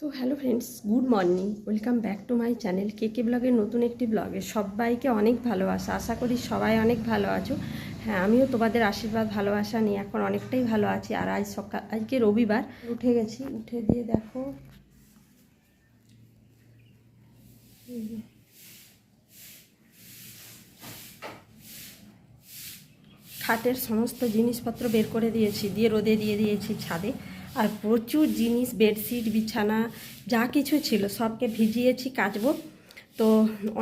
তো hello friends, good morning. Welcome back to my channel K K ব্লগের নতুন একটি ব্লগে। সবাইকে অনেক ভালোবাসা, আশা করি সবাই অনেক ভালো আছো। হ্যাঁ আমিও তোমাদের আশীর্বাদ, ভালোবাসা নিয়ে এখন অনেকটাই ভালো আছি। আর আজ সকাল, আজকে রবিবার। উঠে গেছি, উঠে দিয়ে দেখো। খাটের সমস্ত জিনিসপত্র বের করে দিয়েছি, দিয়ে রোদে দিয়ে দিয়েছি ছাদে। আর প্রচুর জিনিস, বেডশিট, বিছানা, যা কিছু ছিল, সবকে ভিজিয়েছি, কাচবো। তো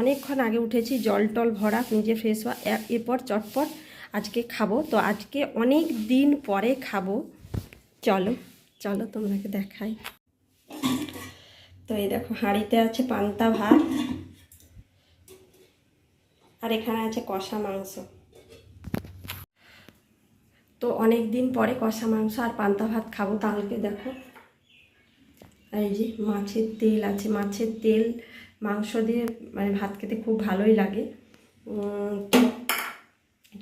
অনেকক্ষণ আগে উঠেছি, জল টল ভরা নিজে ফ্রেশ হওয়া এরপর চটপট আজকে খাব। তো আজকে অনেক দিন পরে খাব। চলো চলো তোমাকে দেখাই। তো এই দেখো, হাঁড়িতে আছে পান্তা ভাত। আর এখানে আছে কষা মাংস। তো অনেক দিন পরে কষা মাংস আর পান্তা ভাত খাব, তাহলে দেখো। এই যে মাছের তেল আছে, মাছের তেল, মাংস দিয়ে মানে ভাত খেতে খুব ভালোই লাগে।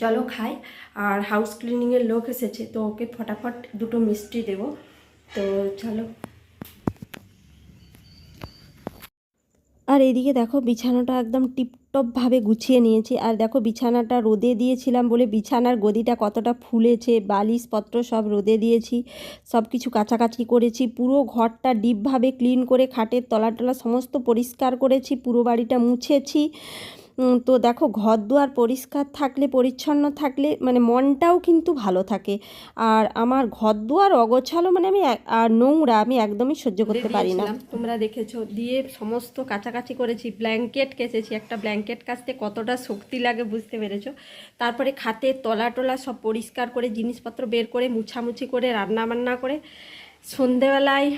চলো খাই। আর হাউস ক্লিনিংয়ের লোক এসেছে, তো ওকে ফটাফট দুটো মিষ্টি দেব। তো চলো। আর এদিকে দেখো বিছানাটা একদম টিপটপভাবে গুছিয়ে নিয়েছি। আর দেখো বিছানাটা রোদে দিয়েছিলাম বলে বিছানার গদিটা কতটা ফুলেছে, বালিশপত্র সব রোদে দিয়েছি সব কিছু কাছাকাছি করেছি, পুরো ঘরটা ডিপভাবে ক্লিন করে খাটের তলা টলা সমস্ত পরিষ্কার করেছি, পুরো বাড়িটা মুছেছি। তো দেখো ঘর দুয়ার পরিষ্কার থাকলে পরিচ্ছন্ন থাকলে মানে মনটাও কিন্তু ভালো থাকে। আর আমার ঘর দুয়ার অগোছালো মানে আমি আর নোংরা আমি একদমই সহ্য করতে পারি না। তোমরা দেখেছ দিয়ে সমস্ত কাছাকাছি করেছি ব্ল্যাঙ্কেট কেচেছি একটা ব্ল্যাঙ্কেট কাচতে কতটা শক্তি লাগে বুঝতে পেরেছ। তারপরে খাতে তলা টলা সব পরিষ্কার করে জিনিসপত্র বের করে মুছামুছি করে রান্না বান্না করে। সন্ধেবেলায়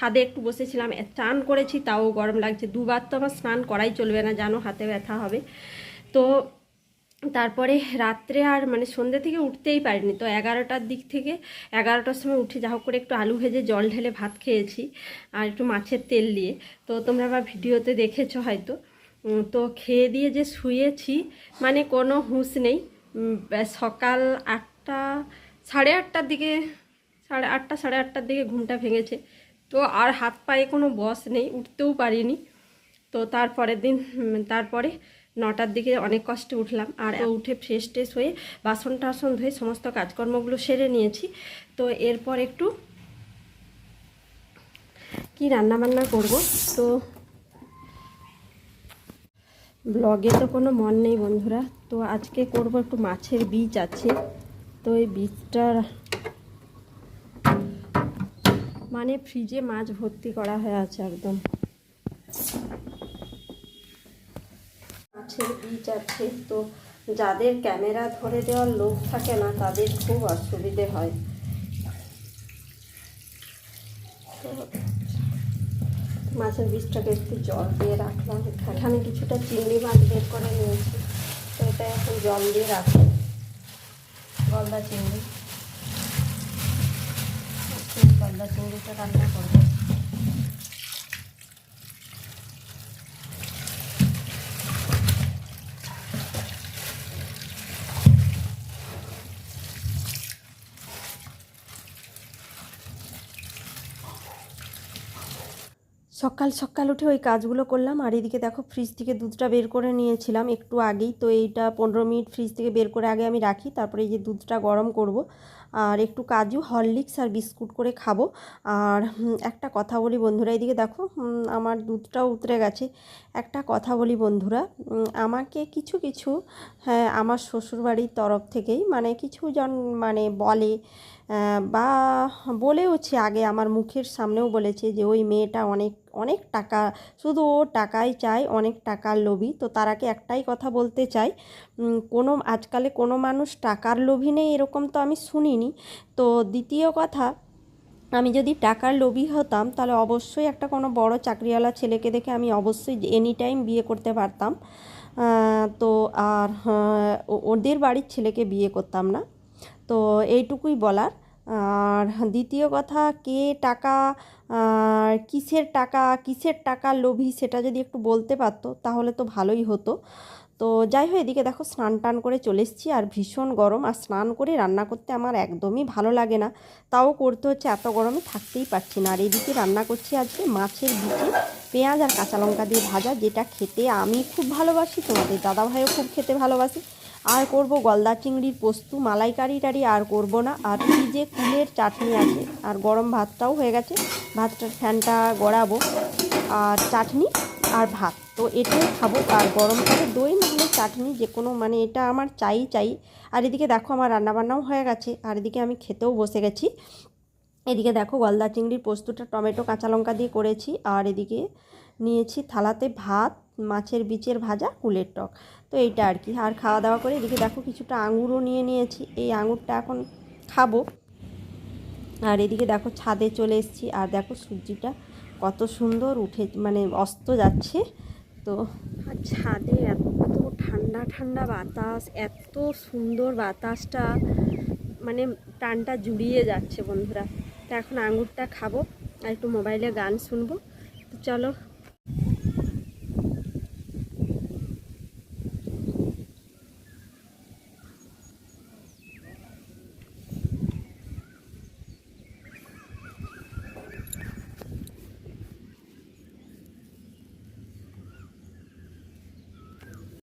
ছাদে একটু বসেছিলাম চান করেছি, তাও গরম লাগছে। দুবার তো আমার স্নান করাই চলবে না, জানো, হাতে ব্যথা হবে। তো তারপরে রাত্রে আর মানে সন্ধ্যে থেকে উঠতেই পারিনি। তো এগারোটার দিক থেকে এগারোটার সময় উঠে যা করে একটু আলু ভেজে জল ঢেলে ভাত খেয়েছি আর একটু মাছের তেল দিয়ে। তো তোমরা আবার ভিডিওতে দেখেছ হয়তো। তো খেয়ে দিয়ে যে শুয়েছি মানে কোনো হুঁশ নেই। সকাল আটটা, সাড়ে আটটার দিকে, সাড়ে আটটা, সাড়ে আটটার দিকে ঘুমটা ভেঙেছে। তো আর হাত পায়ে কোনো বস নেই, উঠতেও পারিনি। তো তারপরের দিন তারপরে নটার দিকে অনেক কষ্টে উঠলাম। আর উঠে ফ্রেশ ট্রেশ হয়ে বাসন টাসন ধুয়ে সমস্ত কাজকর্মগুলো সেরে নিয়েছি। তো এরপর একটু কি রান্না বান্না করব? তো ব্লগে তো কোনো মন নেই বন্ধুরা। তো আজকে করব একটু মাছের বীজ আছে। তো এই বীজটা মানে ফ্রিজে মাছ ভর্তি করা হয়ে আছে একদম। মাছের বীজ আছে, তো যাদের ক্যামেরা ধরে দেওয়ার লোক থাকে না, তাদের খুব অসুবিধে হয়। তো মাছের বীজটাকে একটু জল দিয়ে রাখলাম। এখানে কিছুটা চিংড়ি মাছ বের করে নিয়েছি, তো এটা এখন জল দিয়ে রাখলাম গলদা চিংড়ি। রান্না সকাল সকাল উঠে ওই কাজগুলো করলাম, আর এদিকে দেখো ফ্রিজ থেকে দুধটা বের করে নিয়েছিলাম একটু আগেই। তো এইটা পনেরো মিনিট ফ্রিজ থেকে বের করে আগে আমি রাখি, তারপরে এই যে দুধটা গরম করব। আর একটু কাজু, হরলিক্স আর বিস্কুট করে খাব। আর একটা কথা বলি বন্ধুরা এইদিকে দেখো আমার দুধটাও উতরে গেছে। একটা কথা বলি বন্ধুরা আমাকে কিছু কিছু হ্যাঁ আমার শ্বশুরবাড়ির তরফ থেকেই মানে কিছু জন মানে বলে বা বলেওছে আগে, আমার মুখের সামনেও বলেছে যে, ওই মেয়েটা অনেক অনেক টাকা শুধু ও টাকাই চায় অনেক টাকার লোভী। তো তারাকে একটাই কথা বলতে চাই কোনো আজকালে কোনো মানুষ টাকার লোভী নেই এরকম তো আমি শুনিনি। তো দ্বিতীয় কথা আমি যদি টাকার লোভী হতাম তাহলে অবশ্যই একটা কোনো বড় চাকরিওয়ালা ছেলেকে দেখে আমি অবশ্যই এনি টাইম বিয়ে করতে পারতাম। তো আর হ্যাঁ, ওদের বাড়ির ছেলেকে বিয়ে করতাম না। তো এইটুকুই বলার। আর দ্বিতীয় কথা, কে টাকা কিসের টাকা কিসের টাকা লোভী সেটা যদি একটু বলতে পারতো, তাহলে তো ভালোই হতো। তো যাই হোক, এদিকে দেখো, স্নান টান করে চলে এসেছি, আর ভীষণ গরম, আর স্নান করে রান্না করতে আমার একদমই ভালো লাগে না। তাও করতে হচ্ছে, এত গরমে থাকতেই পারছি না। আর এদিকে রান্না করছি আজকে মাছের বিচি, পেঁয়াজ আর কাঁচা লঙ্কা দিয়ে ভাজা, যেটা খেতে আমি খুব ভালোবাসি, তোমাদের দাদাভাইও খুব খেতে ভালোবাসি। আর করব গলদা চিংড়ির পোস্ত, মালাইকারি টারি আর করব না। আর এই যে কুলের চাটনি আছে, আর গরম ভাতটাও হয়ে গেছে ভাতটার ফ্যানটা গড়াবো। আর চাটনি আর ভাত, তো এটাই খাব। আর গরমকালে দই না হলে চাটনি যে কোনো মানে এটা আমার চাই চাই। আর এদিকে দেখো আমার রান্নাবান্নাও হয়ে গেছে, আর এদিকে আমি খেতেও বসে গেছি। এদিকে দেখো গলদা চিংড়ির পোস্তটা টমেটো, কাঁচা লঙ্কা দিয়ে করেছি, আর এদিকে নিয়েছি থালাতে ভাত, মাছের বিচের ভাজা, কুলের টক। তো এইটা আর কি। আর খাওয়া দাওয়া করে এদিকে দেখো কিছুটা আঙুরও নিয়ে নিয়েছি। এই আঙুরটা এখন খাব। আর এদিকে দেখো ছাদে চলে এসেছি। আর দেখো সূর্যটা কত সুন্দর উঠে মানে অস্ত যাচ্ছে। তো আর ছাদে এত ঠান্ডা ঠান্ডা বাতাস, এত সুন্দর বাতাসটা মানে প্রাণটা জুড়িয়ে যাচ্ছে বন্ধুরা। তো এখন আঙুরটা খাব। আর একটু মোবাইলে গান শুনব। তো চলো